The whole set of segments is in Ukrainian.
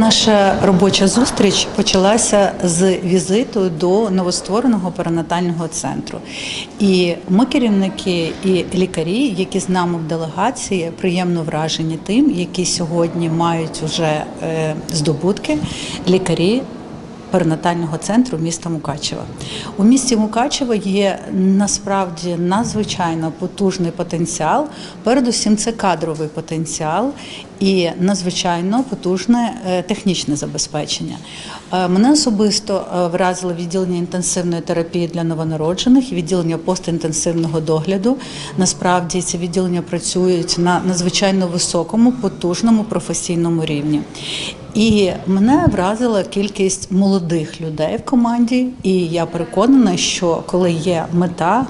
Наша робоча зустріч почалася з візиту до новоствореного перинатального центру. І ми, керівники і лікарі, які з нами в делегації, приємно вражені тим, які сьогодні мають вже е, здобутки лікарі перинатального центру міста Мукачева. У місті Мукачево є насправді надзвичайно потужний потенціал. Передусім, це кадровий потенціал і надзвичайно потужне е, технічне забезпечення. Е, Мене особисто е, вразило відділення інтенсивної терапії для новонароджених, відділення постінтенсивного догляду. Насправді ці відділення працюють на надзвичайно високому, потужному професійному рівні. І мене вразила кількість молодих людей в команді, і я переконана, що коли є мета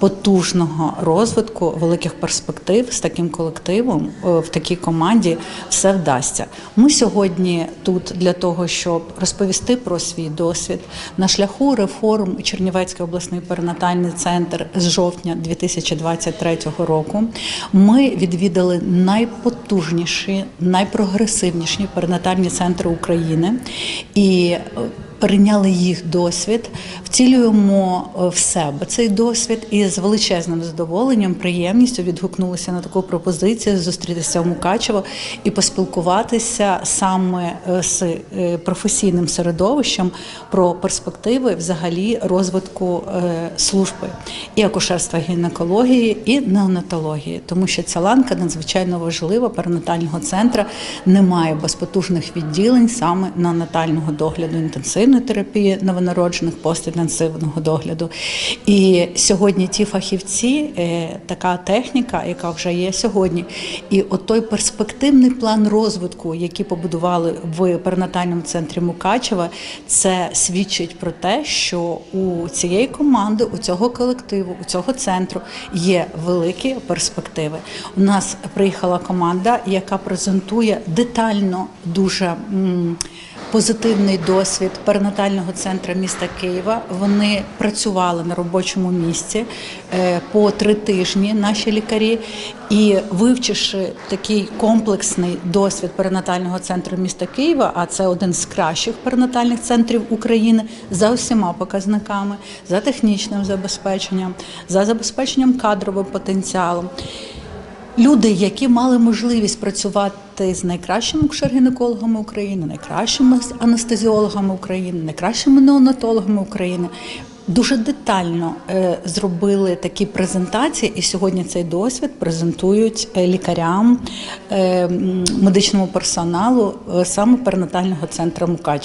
потужного розвитку, великих перспектив з таким колективом е, в такій команді все вдасться. Ми сьогодні тут для того, щоб розповісти про свій досвід на шляху реформ Чернівецький обласний перинатальний центр з жовтня 2023 року. Ми відвідали найпотужніші, найпрогресивніші перинатальні центри України і е, перейняли їх досвід, втілюємо е, в себе цей досвід і з величезним задоволенням, приємністю відгукнулися на таку пропозицію зустрітися в Мукачево і поспілкуватися саме е, з е, професійним середовищем про перспективи взагалі розвитку служби і акушерства гінекології, і неонатології, тому що ця ланка надзвичайно важлива. Перинатального центру немає безпотужних відділень саме неонатального догляду інтенсивної терапії новонароджених, постінтенсивного догляду. І сьогодні ті фахівці, е, така техніка, яка вже є сьогодні, і от той перспективний план розвитку, який побудували в перинатальному центрі Мукачева, це свідчить про те, що у цієї команди, у цього колективу, у цього центру є великі перспективи. У нас приїхала команда, яка презентує детально дуже. Позитивний досвід перинатального центру міста Києва. Вони працювали на робочому місці е, по три тижні. Наші лікарі, і вивчивши такий комплексний досвід перинатального центру міста Києва, а це один з кращих перинатальних центрів України за усіма показниками, за технічним забезпеченням, за забезпеченням кадровим потенціалом. Люди, які мали можливість працювати з найкращими акушер-гінекологами України, найкращими анестезіологами України, найкращими неонатологами України, дуже детально е, зробили такі презентації, і сьогодні цей досвід презентують е, лікарям, е, медичному персоналу саме перинатального центру Мукачева.